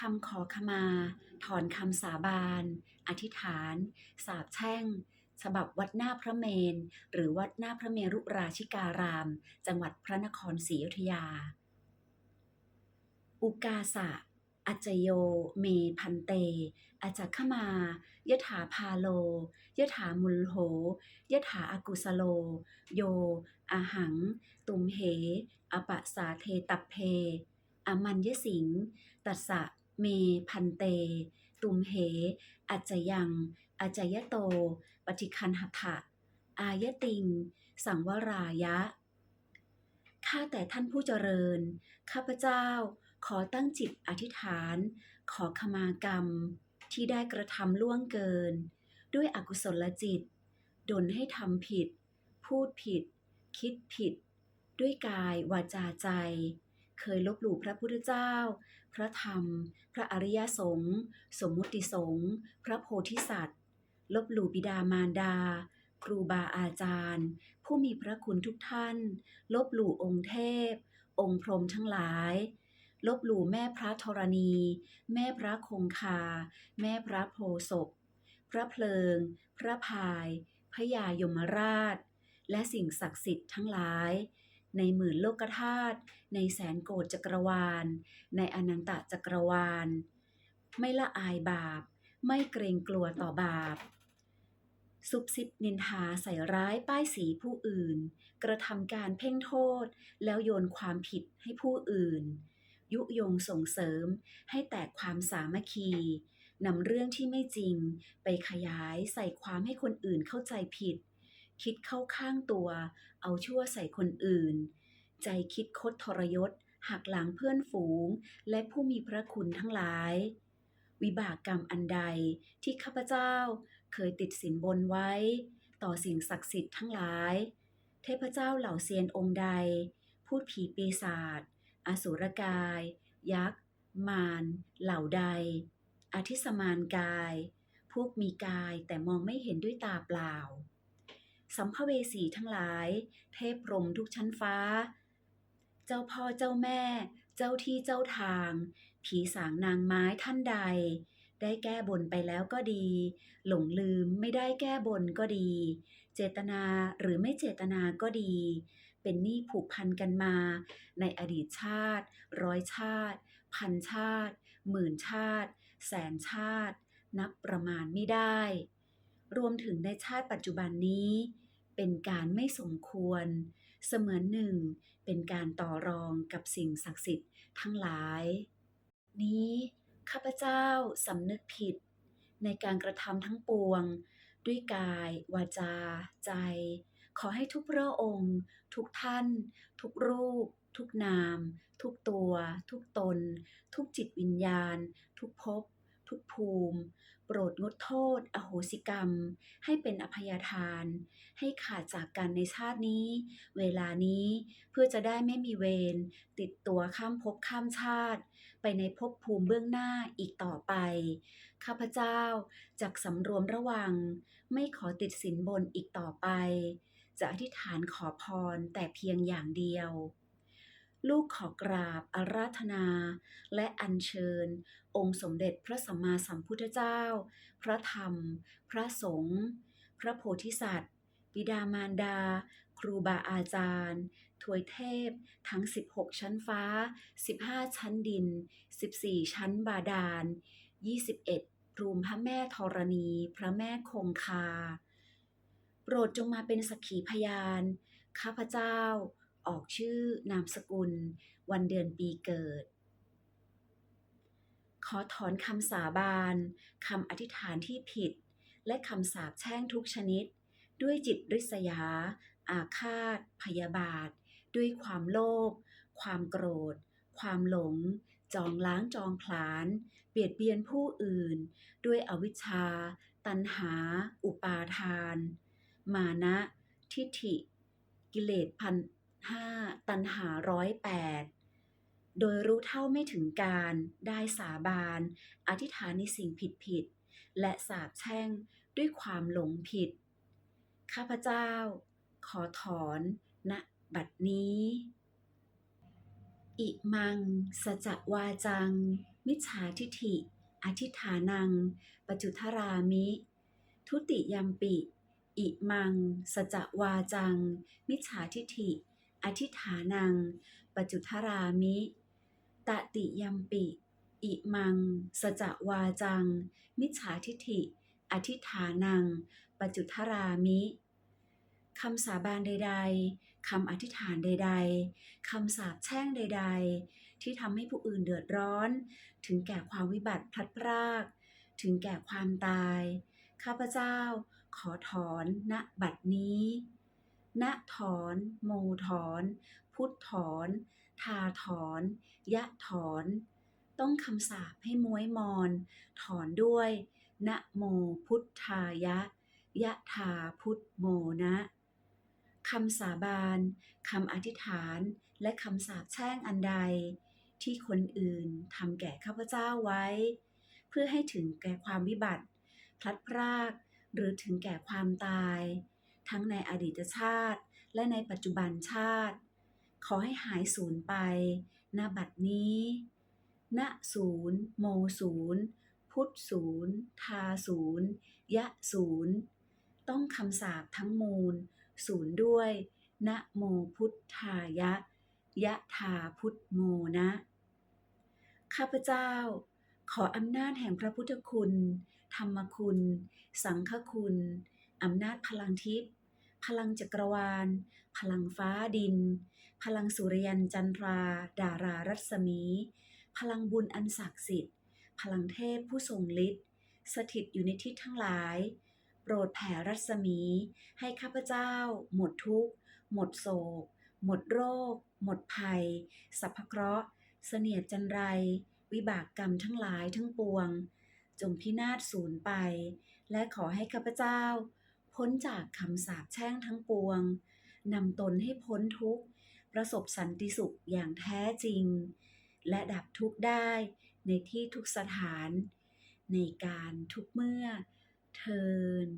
คำขอขมา ถอนคำสาบาน อธิษฐาน สาบแช่ง ฉบับวัดหน้าพระเมน หรือวัดหน้าพระเมรุราชิการาม จังหวัดพระนครศรีอยุธยา อุกาสะอัจโย เมพันเต อาจักขมายถาพาโลยถามุลโหยถาอากุสโล โย อาหัง ตุมเห อปะสาเทตัพเพ อมัญญสิง ตัสสะ เมพันเต ตุมเห อัจจยัง อัจจยโต ปฏิคันหทะอายติง สังวรายะ ข้าแต่ท่านผู้เจริญ ข้าพเจ้าขอตั้งจิตอธิษฐาน ขอขมากรรม ที่ได้กระทำล่วงเกิน ด้วยอกุศลจิตดลให้ทำผิด พูดผิด คิดผิด ด้วยกายวาจาใจ เคยลบหลู่พระพุทธเจ้า พระธรรม พระอริยสงฆ์สมมุติสงฆ์พระโพธิสัตว์ ลบหลู่บิดามารดา ครูบาอาจารย์ ผู้มีพระคุณทุกท่าน ลบหลู่องค์เทพ องค์พรหมทั้งหลาย ลบหลู่แม่พระธรณี แม่พระคงคา แม่พระโพศพพระเพลิง พระพายพระยายมราช และสิ่งศักดิ์สิทธิ์ทั้งหลาย ในหมื่นโลกธาตุในแสนโกฏจักรวาล ในอนันตจักรวาล ไม่ละอายบาป ไม่เกรงกลัวต่อบาปซุบซิบนินทาใส่ร้ายป้ายสีผู้อื่น กระทำการเพ่งโทษ แล้วโยนความผิดให้ผู้อื่น ยุยงส่งเสริมให้แตกความสามัคคีนำเรื่องที่ไม่จริง ไปขยายใส่ความให้คนอื่นเข้าใจผิด คิดเข้าข้างตัว เอาชั่วใส่คนอื่น ใจคิดคดทรยศ หักหลังเพื่อนฝูง และผู้มีพระคุณทั้งหลาย วิบากกรรมอันใดที่ข้าพเจ้าเคยติดสินบนไว้ ต่อสิ่งศักดิ์สิทธิ์ทั้งหลาย เทพเจ้าเหล่าเซียนองค์ใด พูดผีปีศาจอสุรกาย ยักษ์ มาร เหล่าใด อธิสมานกาย พวกมีกายแต่มองไม่เห็นด้วยตาเปล่า สัมภเวสีทั้งหลาย เทพพรมทุกชั้นฟ้า เจ้าพ่อเจ้าแม่ เจ้าที่เจ้าทาง ผีสางนางไม้ท่านใด ได้แก้บนไปแล้วก็ดี หลงลืมไม่ได้แก้บนก็ดี เจตนาหรือไม่เจตนาก็ดี เป็นหนี้ผูกพันกันมา ในอดีตชาติ ร้อยชาติ พันชาติ หมื่นชาติ แสนชาติ นับประมาณไม่ได้ รวมถึงในชาติปัจจุบันนี้ เป็นการไม่สมควร เสมือนหนึ่ง เป็นการต่อรองกับสิ่งศักดิ์สิทธิ์ทั้งหลาย นี้ข้าพเจ้าสำนึกผิด ในการกระทำทั้งปวง ด้วยกาย วาจา ใจ ขอให้ทุกพระองค์ ทุกท่าน ทุกรูป ทุกนาม ทุกตัว ทุกตน ทุกจิตวิญญาณ ทุกภพ ทุกภูมิ โปรดงดโทษ อโหสิกรรม ให้เป็นอภัยทาน ให้ขาดจากกันในชาตินี้ เวลานี้เพื่อจะได้ไม่มีเวรติดตัวข้ามภพข้ามชาติ ไปในภพภูมิเบื้องหน้าอีกต่อไป ข้าพเจ้าจักสำรวมระวัง ไม่ขอติดสินบนอีกต่อไป จะอธิษฐานขอพรแต่เพียงอย่างเดียว ลูกขอกราบอาราธนา และอัญเชิญ องค์สมเด็จพระสัมมาสัมพุทธเจ้า พระธรรม พระสงฆ์พระโพธิสัตว์ บิดามารดา ครูบาอาจารย์ทวยเทพ ทั้ง 16 ชั้นฟ้า 15 ชั้นดิน 14 ชั้นบาดาล 21รูมพระแม่ธรณี พระแม่คงคา โปรดจงมาเป็นสักขีพยาน ข้าพเจ้า ออกชื่อนามสกุล วันเดือนปีเกิด ขอถอนคำสาบานคำอธิษฐานที่ผิด และคำสาปแช่งทุกชนิด ด้วยจิตริษยา อาฆาต พยาบาท ด้วยความโลภความโกรธ ความหลง จองล้างจองผลาญเบียดเบียนผู้อื่น ด้วยอวิชชา ตัณหา อุปาทาน มานะ ทิฏฐิ กิเลสพัน ห้าตัณหาร้อยแปดโดยรู้เท่าไม่ถึงการ ได้สาบาน อธิษฐานในสิ่งผิดผิดๆและสาปแช่งด้วยความหลงผิด ข้าพเจ้า ขอถอนณบัดนี้ อิมัง สจวาจัง มิจฉาทิฐิ อธิฐานัง ปจุทรามิ ทุติยมปิ อิมัง สจวาจัง มิจฉาทิฐิ อธิฐานังปจุทรามิ ตติยัมปิ อิมัง สจวาจัง มิจฉาทิฐิ อธิฐานังปจุทรามิคำสาบานใด ๆ คำอธิษฐานใด ๆ คำสาปแช่งใด ๆ ที่ทำให้ผู้อื่นเดือดร้อน ถึงแก่ความวิบัติพลัดพราก ถึงแก่ความตาย ข้าพเจ้าขอถอนณบัดนี้ ณถอน โมถอน พุทธถอน ทาถอน ยะถอน ต้องคำสาปให้ม้วยมอน ถอนด้วยนะโมพุทธายะ ยะถาพุทโมนะคำสาบานคำอธิษฐาน และคำสาปแช่งอันใด ที่คนอื่นทำแก่ข้าพเจ้าไว้ เพื่อให้ถึงแก่ความวิบัติ พลัดพราก หรือถึงแก่ความตาย ทั้งในอดีตชาติ และในปัจจุบันชาติ ขอให้หายสูญไป ณ บัดนี้ ณ ศูนย์ โมศูนย์ พุทธศูนย์ ทาศูนย์ ยะศูนย์ ต้องคำสาปทั้งมูล ศูนย์ด้วยนะโมพุทธายะ ยะถาพุทโมนะ ข้าพเจ้าขออำนาจแห่งพระพุทธคุณ ธรรมคุณ สังฆคุณ อำนาจพลังทิพย์พลังจักรวาล พลังฟ้าดิน พลังสุริยันจันทรา ดารารัศมี พลังบุญอันศักดิ์สิทธิ์ พลังเทพผู้ทรงฤทธิ์สถิตอยู่ในทิศทั้งหลาย โปรดแผ่รัศมี ให้ข้าพเจ้า หมดทุกข์ หมดโศก หมดโรค หมดภัย สัพพเคราะห์ เสนียดจันไร วิบากกรรมทั้งหลายทั้งปวง จงพินาศสูญไป และขอให้ข้าพเจ้า พ้นจากคำสาปแช่งทั้งปวงนำตนให้พ้นทุกข์ ประสบสันติสุขอย่างแท้จริง และดับทุกข์ได้ในที่ทุกสถาน ในการทุกเมื่อเทิน